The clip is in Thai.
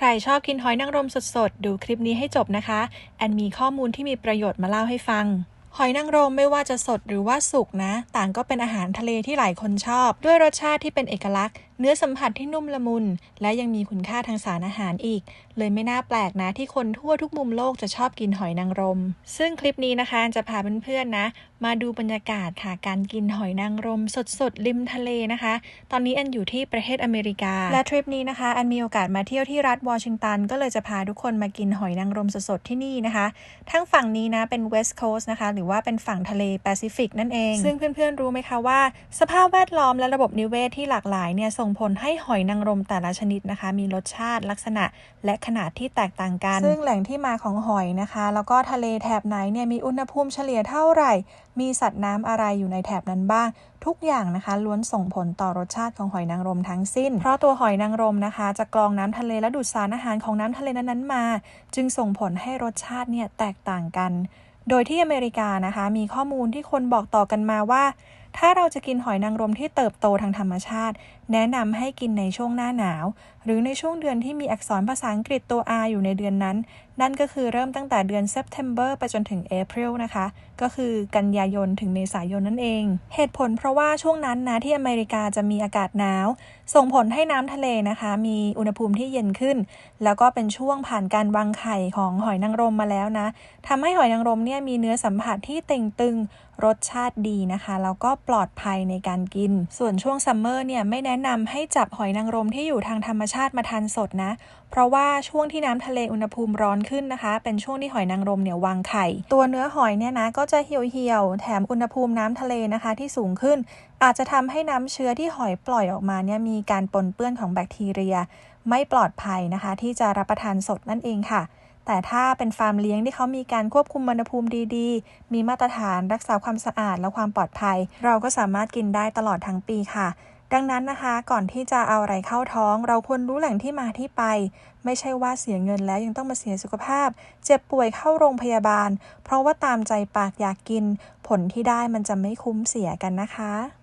ใครชอบกินหอยนางรมสดๆ ดูคลิปนี้ให้จบนะคะ แอนมีข้อมูลที่มีประโยชน์มาเล่าให้ฟัง หอยนางรมไม่ว่าจะสดหรือว่าสุกนะ ต่างก็เป็นอาหารทะเลที่หลายคนชอบ ด้วยรสชาติที่เป็นเอกลักษณ์ เนื้อสัมผัสที่นุ่มละมุน และยังมีคุณค่าทางสารอาหารอีก เลยไม่น่าแปลกนะที่คนทั่วทุกมุมโลกจะชอบกินหอยนางรม ซึ่งคลิปนี้นะคะจะพาเพื่อนๆนะ มาดูบรรยากาศค่ะการกินหอยนางรม สดๆริมทะเลนะคะ ตอนนี้แอนอยู่ที่ประเทศอเมริกา และทริปนี้นะคะแอนมีโอกาสมาเที่ยวที่รัฐวอชิงตัน ก็เลยจะพาทุกคนมากินหอยนางรมสดๆที่นี่นะคะ ทั้งฝั่งนี้นะเป็น West Coast นะคะหรือว่าเป็นฝั่งทะเลแปซิฟิกนั่นเอง ซึ่งเพื่อนๆรู้ไหมคะว่า สภาพแวดล้อมและระบบนิเวศที่หลากหลายเนี่ยส่งงผลให้หอยนางรมแต่ละชนิดนะคะ มีรสชาติลักษณะและขนาดที่แตกต่างกัน ซึ่งแหล่งที่มาของหอยนะคะ แล้วก็ทะเลแถบไหนเนี่ยมีอุณหภูมิเฉลี่ยเท่าไหร่ มีสัตว์น้ำอะไรอยู่ในแถบนั้นบ้าง ทุกอย่างนะคะล้วนส่งผลต่อรสชาติของหอยนางรมทั้งสิ้น เพราะตัวหอยนางรมนะคะ จะกรองน้ำทะเลและดูดสารอาหารของน้ำทะเลนั้นๆมา จึงส่งผลให้รสชาติเนี่ยแตกต่างกัน โดยที่อเมริกานะคะ มีข้อมูลที่คนบอกต่อกันมาว่าถ้าเราจะกินหอยนางรมที่เติบโตทางธรรมชาติ แนะนำให้กินในช่วงหน้าหนาว หรือในช่วงเดือนที่มีอักษรภาษาอังกฤษตัว R อยู่ในเดือนนั้น นั่นก็คือเริ่มตั้งแต่เดือน September ไปจนถึง April นะคะ ก็คือกันยายนถึงเมษายนนั่นเอง เหตุผลเพราะว่าช่วงนั้นนะที่อเมริกาจะมีอากาศหนาว ส่งผลให้น้ำทะเลนะคะ มีอุณหภูมิที่เย็นขึ้น แล้วก็เป็นช่วงผ่านการวางไข่ของหอยนางรมมาแล้วนะทำให้หอยนางรมเนี่ยมีเนื้อสัมผัสที่เต่งตึงรสชาติดีนะคะ แล้วก็ปลอดภัยในการกิน ส่วนช่วงซัมเมอร์เนี่ยไม่แนะนำให้จับหอยนางรมที่อยู่ทางธรรมชาติมาทานสดนะ เพราะว่าช่วงที่น้ำทะเลอุณหภูมิร้อนขึ้นนะคะ เป็นช่วงที่หอยนางรมเนี่ยวางไข่ ตัวเนื้อหอยเนี่ยนะก็จะเหี่ยวๆแถมอุณหภูมิน้ำทะเลนะคะที่สูงขึ้น อาจจะทำให้น้ำเชื้อที่หอยปล่อยออกมาเนี่ยมีการปนเปื้อนของแบคทีเรีย ไม่ปลอดภัยนะคะ ที่จะรับประทานสดนั่นเองค่ะ แต่ถ้าเป็นฟาร์มเลี้ยงที่เขามีการควบคุมอุณหภูมิดีๆ มีมาตรฐานรักษาความสะอาดและความปลอดภัย เราก็สามารถกินได้ตลอดทั้งปีค่ะ ดังนั้นนะคะก่อนที่จะเอาอะไรเข้าท้อง เราควรรู้แหล่งที่มาที่ไป ไม่ใช่ว่าเสียเงินแล้วยังต้องมาเสียสุขภาพ เจ็บป่วยเข้าโรงพยาบาล เพราะว่าตามใจปากอยากกิน ผลที่ได้มันจะไม่คุ้มเสียกันนะคะ